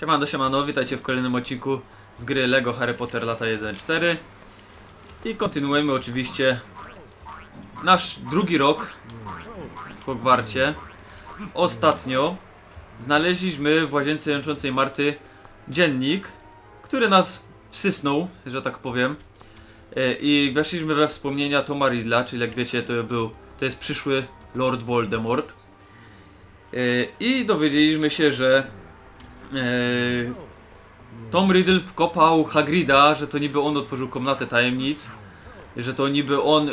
Siemano, siemano, witajcie w kolejnym odcinku z gry LEGO Harry Potter lata 1.4 I kontynuujemy oczywiście nasz drugi rok w Hogwarcie. Ostatnio znaleźliśmy w łazience jęczącej Marty dziennik, który nas wsysnął, że tak powiem. E, I weszliśmy we wspomnienia Toma Riddla, czyli jak wiecie to był, to jest przyszły Lord Voldemort. E, I dowiedzieliśmy się, że Tom Riddle wkopał Hagrida, że to niby on otworzył komnatę tajemnic, że to niby on e,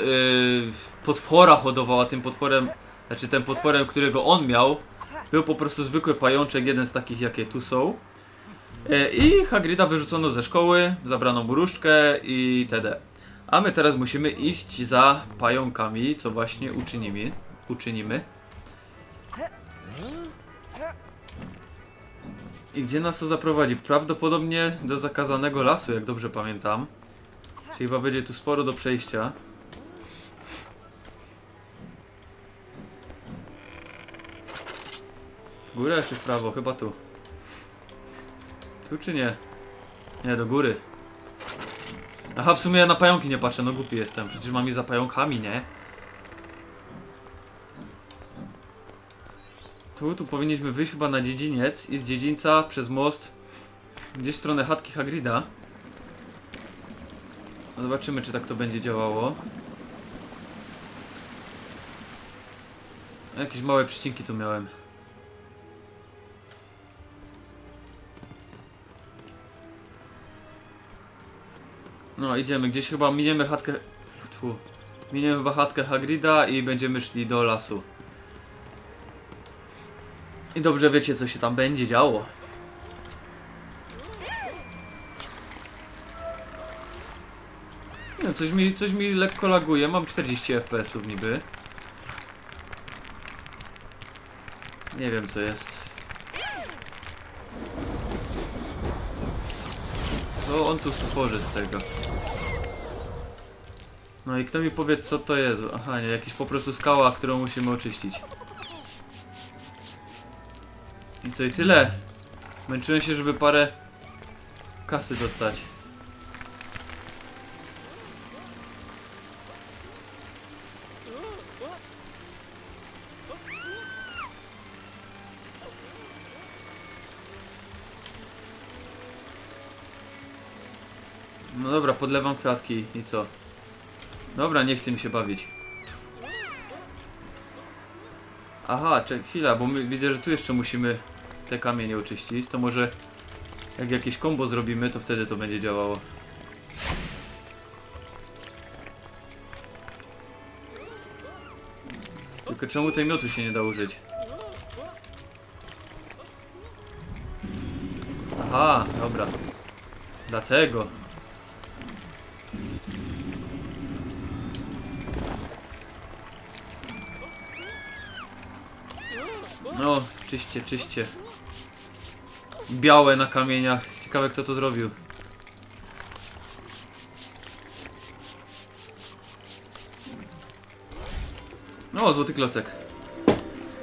potwora hodował, a tym potworem, znaczy tym potworem, którego on miał, był po prostu zwykły pajączek, jeden z takich jakie tu są. E, I Hagrida wyrzucono ze szkoły, zabrano mu różdżkę i td. A my teraz musimy iść za pająkami, co właśnie uczynimy. uczynimy. I gdzie nas to zaprowadzi? Prawdopodobnie do zakazanego lasu, jak dobrze pamiętam. Czyli chyba będzie tu sporo do przejścia. W górę czy w prawo? Chyba tu. Tu czy nie? Nie, do góry. Aha, w sumie ja na pająki nie patrzę, no głupi jestem. Przecież mam je za pająkami, nie? Tu, tu powinniśmy wyjść chyba na dziedziniec i z dziedzińca przez most gdzieś w stronę chatki Hagrida. Zobaczymy, czy tak to będzie działało. Jakieś małe przycinki tu miałem. No, idziemy. Gdzieś chyba miniemy chatkę... Tfu. Miniemy chyba chatkę Hagrida i będziemy szli do lasu. I dobrze wiecie, co się tam będzie działo. Nie, coś mi, coś mi lekko laguje. Mam 40 FPS-ów niby. Nie wiem, co jest. Co on tu stworzy z tego? No i kto mi powie co to jest? Aha, nie, jakiś po prostu skała, którą musimy oczyścić. I co i tyle? Męczyłem się, żeby parę kasy dostać. No dobra, podlewam kwiatki i co? Dobra, nie chce mi się bawić. Aha, czek, chwila, bo my, widzę, że tu jeszcze musimy te kamienie oczyścić. To może jak jakieś kombo zrobimy, to wtedy to będzie działało. Tylko czemu tej miotu się nie da użyć? Aha, dobra. Dlatego. Czyście, czyście. Białe na kamieniach. Ciekawe kto to zrobił. No, złoty klocek.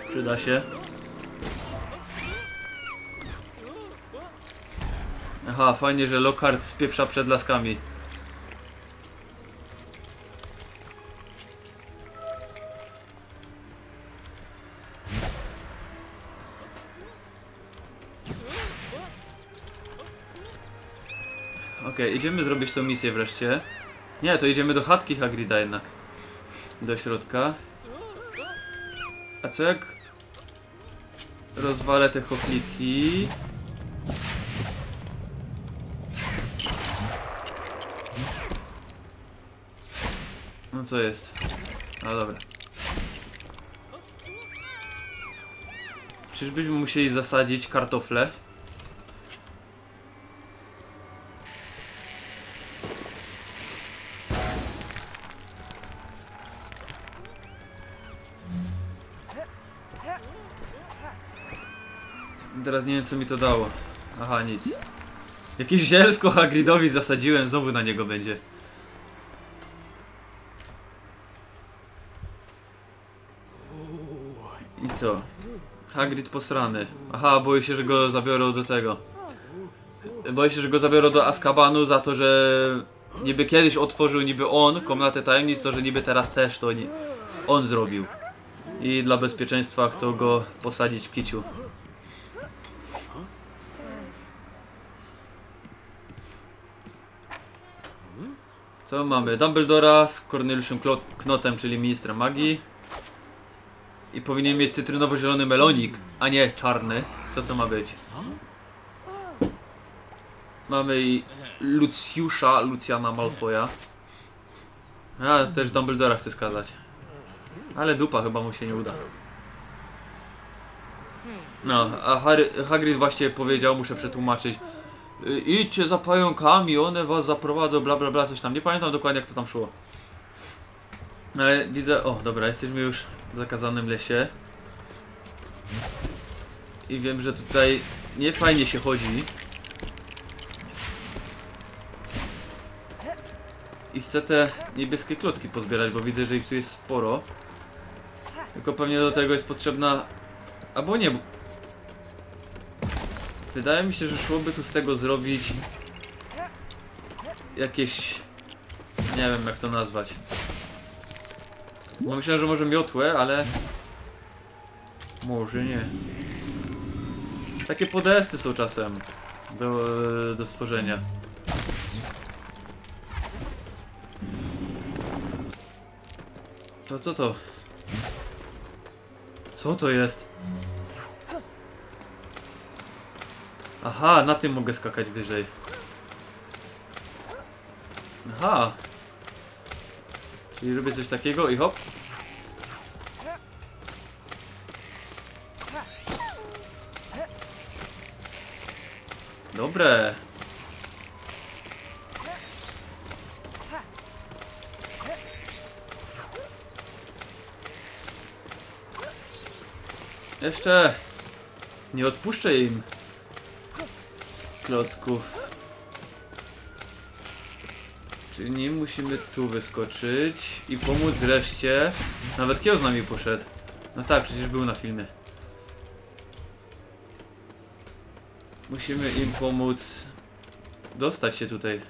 Przyda się. Aha, fajnie, że Lockhart spieprza przed laskami. Idziemy zrobić tą misję wreszcie. Nie, to idziemy do chatki Hagrida jednak. Do środka. A co jak... Rozwalę te chochliki... No co jest? No dobra. Czyżbyśmy musieli zasadzić kartofle? Teraz nie wiem co mi to dało. Aha, nic. Jakieś zielsko Hagridowi zasadziłem, znowu na niego będzie. I co? Hagrid posrany. Aha, boję się, że go zabiorą do tego. boję się, że go zabiorą do Azkabanu za to, że niby kiedyś otworzył niby on komnatę tajemnic, to że niby teraz też to nie, on zrobił. I dla bezpieczeństwa chcą go posadzić w kiciu. Co mamy? Dumbledora z Corneliuszem Klo- Knotem, czyli ministrem magii. I powinien mieć cytrynowo-zielony melonik, a nie czarny. Co to ma być? Mamy i Luciana Malfoya. Ja też Dumbledora chcę skazać. Ale dupa chyba mu się nie uda. No, a Harry, Hagrid właśnie powiedział, muszę przetłumaczyć. "Y, Idźcie za pająkami, one was zaprowadzą, bla bla bla, coś tam. Nie pamiętam dokładnie jak to tam szło. Ale widzę, o dobra, jesteśmy już w zakazanym lesie. I wiem, że tutaj nie fajnie się chodzi. I chcę te niebieskie klocki pozbierać, bo widzę, że ich tu jest sporo. Tylko pewnie do tego jest potrzebna... Albo nie. Wydaje mi się, że szłoby tu z tego zrobić... Jakieś... Nie wiem jak to nazwać. Bo myślałem, że może miotłę, ale... Może nie. Takie podesty są czasem do, do stworzenia. To co to? Co to jest? Aha, na tym mogę skakać wyżej. Aha. Czyli robię coś takiego i hop. Dobre. Jeszcze. Nie odpuszczę im. Klocków. Czyli musimy tu wyskoczyć i pomóc reszcie. Nawet Kio z nami poszedł. No tak, przecież był na filmie. Musimy im pomóc dostać się tutaj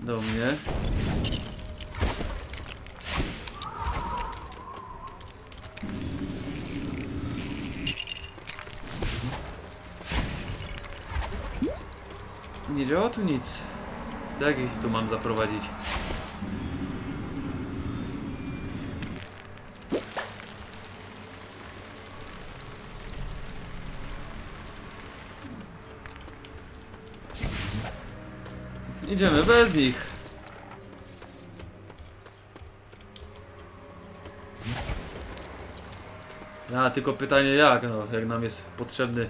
do mnie. Nie działa tu nic. To Jak ich tu mam zaprowadzić? Idziemy bez nich. A, tylko pytanie jak, no, jak nam jest potrzebny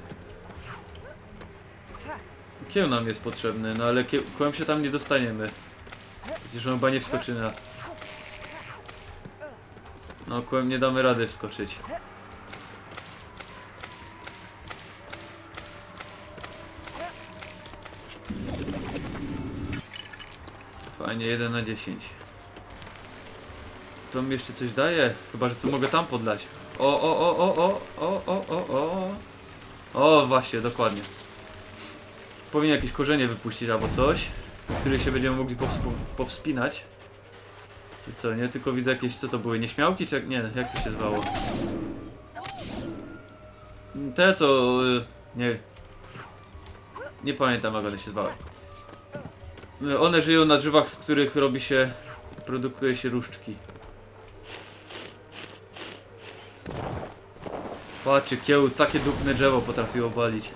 Kieł nam jest potrzebny, no ale kie- kłem się tam nie dostaniemy. Przecież on chyba nie wskoczy na... No kłem nie damy rady wskoczyć. Fajnie, 1 na 10. To mi jeszcze coś daje? Chyba, że tu mogę tam podlać. O, o, o, o, o, o, o, o, o. O, właśnie, dokładnie powinien jakieś korzenie wypuścić albo coś, które się będziemy mogli powspinać. Czy co, nie? Tylko widzę jakieś, co to były, nieśmiałki czy jak, nie, jak to się zwało? Mm, te co, y, nie, nie pamiętam jak one się zwały. Y, one żyją na drzewach, z których robi się, produkuje się różdżki. Patrzcie, kieł takie dupne drzewo potrafiło walić.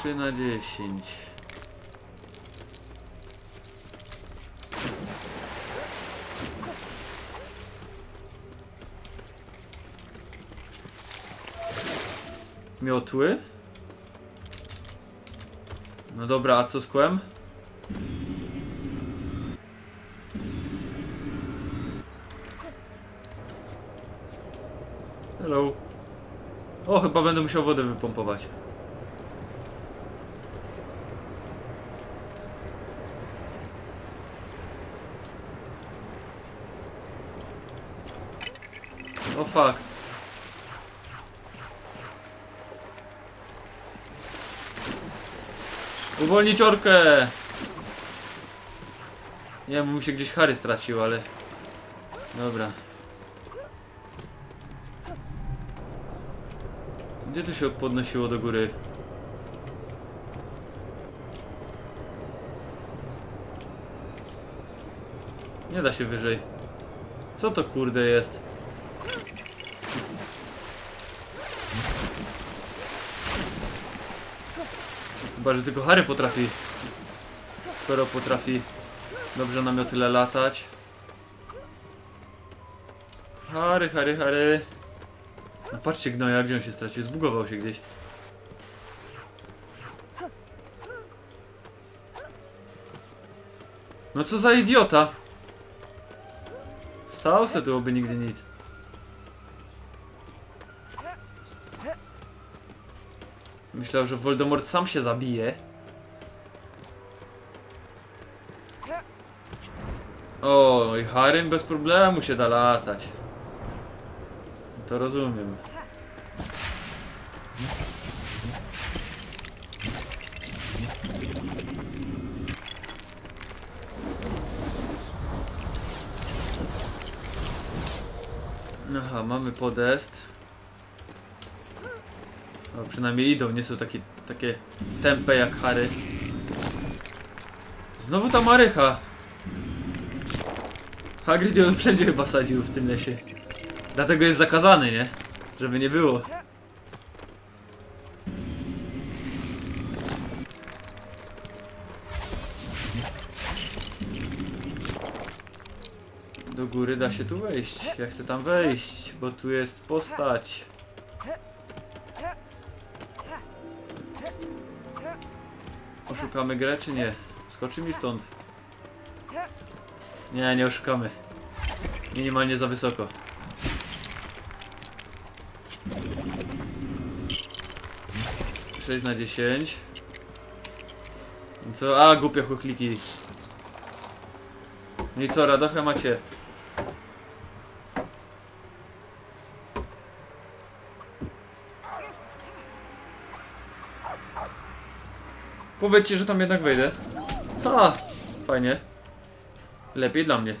3 na 10. Miotły? No dobra, a co z kłem? Hello. O, chyba będę musiał wodę wypompować. Fuck. Uwolnić orkę! Nie wiem, mu się gdzieś Harry stracił, ale... Dobra. Gdzie tu się podnosiło do góry? Nie da się wyżej. Co to kurde jest? Chyba, że tylko Harry potrafi. Skoro potrafi dobrze nam o tyle latać. Harry, Harry, Harry. No patrzcie gnoja, gdzie on się stracił? Zbugował się gdzieś. No co za idiota! Stał se tu, oby nigdy nic. Myślał, że Voldemort sam się zabije. O, i Harrym bez problemu się da latać. To rozumiem. Aha, mamy podest. O, przynajmniej idą, nie są takie, takie tempe jak Harry. Znowu ta marycha. Hagrid ją wszędzie chyba sadził w tym lesie. Dlatego jest zakazany, nie? Żeby nie było. Do góry da się tu wejść. Ja chcę tam wejść, bo tu jest postać. Oszukamy grę czy nie? Skoczy mi stąd. Nie, nie oszukamy. Minimalnie za wysoko. Sześć na 10. I Co? A, głupie chochliki. No i co, radochę macie? Powiedzcie, że tam jednak wejdę. Ha! Fajnie. Lepiej dla mnie.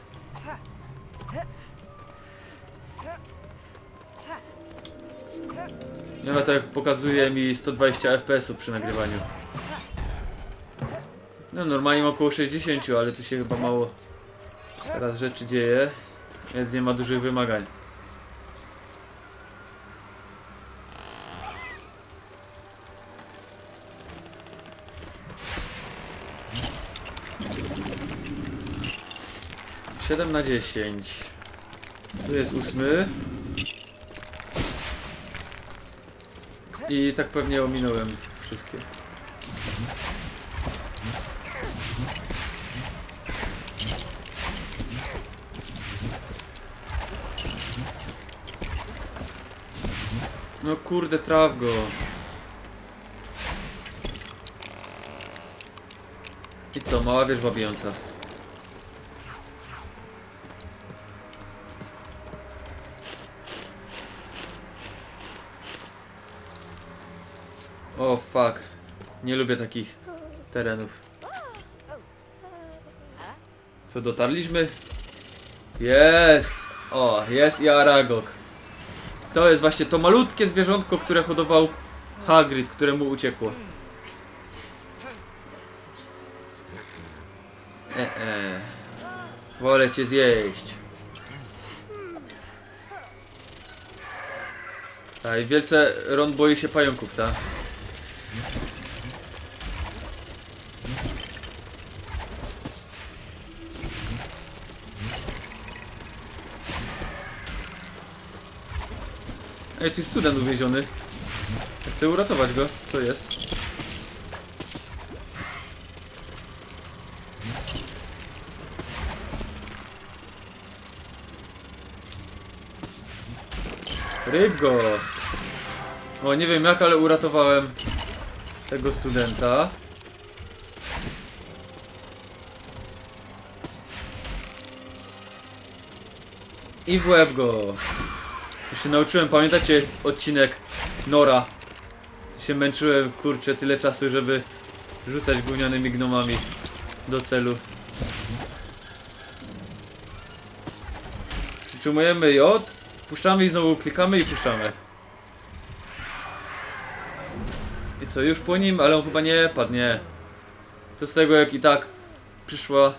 Nie ma tak pokazuje mi 120 fps przy nagrywaniu. No normalnie około 60, ale tu się chyba mało teraz rzeczy dzieje, więc nie ma dużych wymagań. Siedem na dziesięć. Tu jest ósmy. I tak pewnie ominąłem wszystkie. No kurde, traf go. I co, mała wierzba bijąca. O fuck. Nie lubię takich terenów. Co, dotarliśmy? Jest! O, jest i Aragog. To jest właśnie to malutkie zwierzątko, które hodował Hagrid, któremu uciekło. E -e. Wolę cię zjeść. Tak, wielce Ron boi się pająków, tak? Ej, tu jest student uwieziony. Chcę uratować go. Co jest? Ryb go! O, nie wiem jak, ale uratowałem tego studenta. I w łeb go! Się nauczyłem, pamiętacie odcinek Nora? Się męczyłem, kurczę, tyle czasu, żeby rzucać gównianymi gnomami do celu. Przytrzymujemy J, puszczamy i znowu klikamy i puszczamy. I co, już po nim, ale on chyba nie padł, nie. To z tego jak i tak przyszła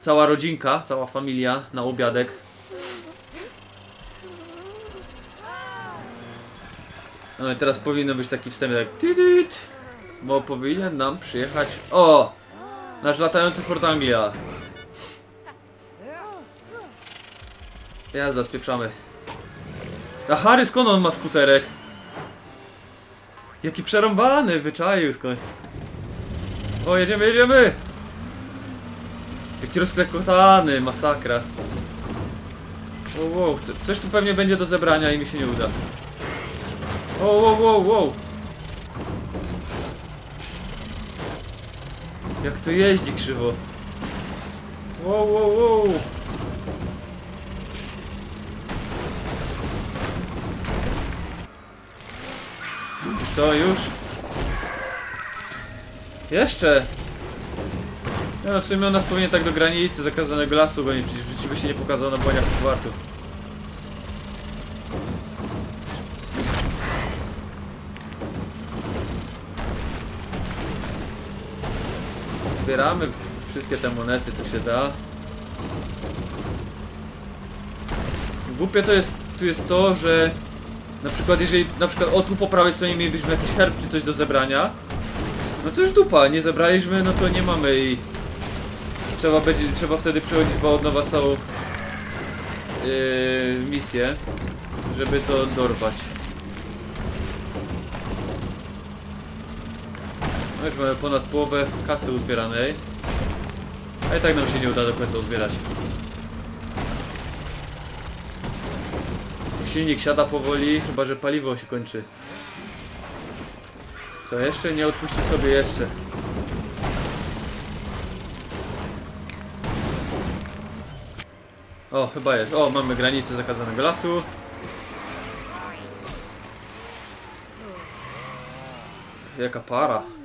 cała rodzinka, cała familia na obiadek. No i teraz powinno być taki wstęp jak tydyt, bo powinien nam przyjechać... O! Nasz latający Fort Anglia. Jazda, spieprzamy. A Harry skąd on ma skuterek? Jaki przerąbany, wyczaił skąd. O, jedziemy, jedziemy! Jaki rozklekotany, masakra. Wow, wow, co- coś tu pewnie będzie do zebrania i mi się nie uda. Wow, wow, wow, wow. Jak to jeździ krzywo. Wow, wow, wow. I co, już? Jeszcze! Ja no w sumie on nas powinien tak do granicy zakazanego lasu gonić, przecież w życiu by się nie pokazał na błoniach wartu. Zbieramy wszystkie te monety, co się da. Głupie to jest, tu jest to, że na przykład jeżeli, na przykład o tu po prawej stronie mielibyśmy jakiś herb czy coś do zebrania, no to już dupa, nie zebraliśmy, no to nie mamy i trzeba będzie, trzeba wtedy przechodzić chyba od nowa całą yy, misję, żeby to dorwać. No już mamy ponad połowę kasy uzbieranej. A i tak nam się nie uda do końca uzbierać. Silnik siada powoli, chyba że paliwo się kończy. Co jeszcze? Nie odpuścił sobie jeszcze. O, chyba jest. O, mamy granicę zakazanego lasu. Jaka para.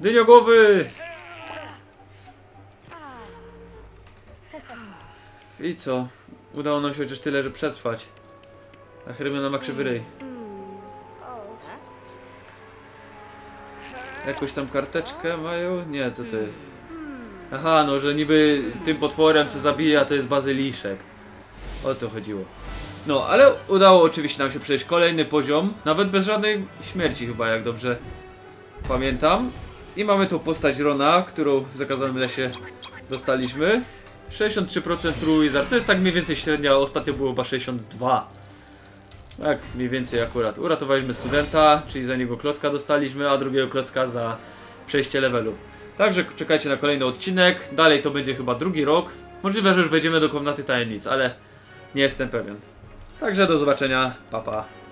Dyniogowy! I co? Udało nam się chociaż tyle, że przetrwać. A Hermiona ma krzywy ryj. Jakąś tam karteczkę mają? Nie, co to? Aha, no, że niby tym potworem, co zabija, to jest bazyliszek. O to chodziło. No, ale udało oczywiście nam się przejść kolejny poziom, nawet bez żadnej śmierci chyba, jak dobrze pamiętam. I mamy tu postać Rona, którą w zakazanym lesie dostaliśmy. 63% True Wizard, to jest tak mniej więcej średnia, ostatnio było chyba 62. Tak, mniej więcej akurat. Uratowaliśmy studenta, czyli za niego klocka dostaliśmy, a drugiego klocka za przejście levelu. Także czekajcie na kolejny odcinek. Dalej to będzie chyba drugi rok. Możliwe, że już wejdziemy do komnaty tajemnic, ale nie jestem pewien. Także do zobaczenia. Pa pa.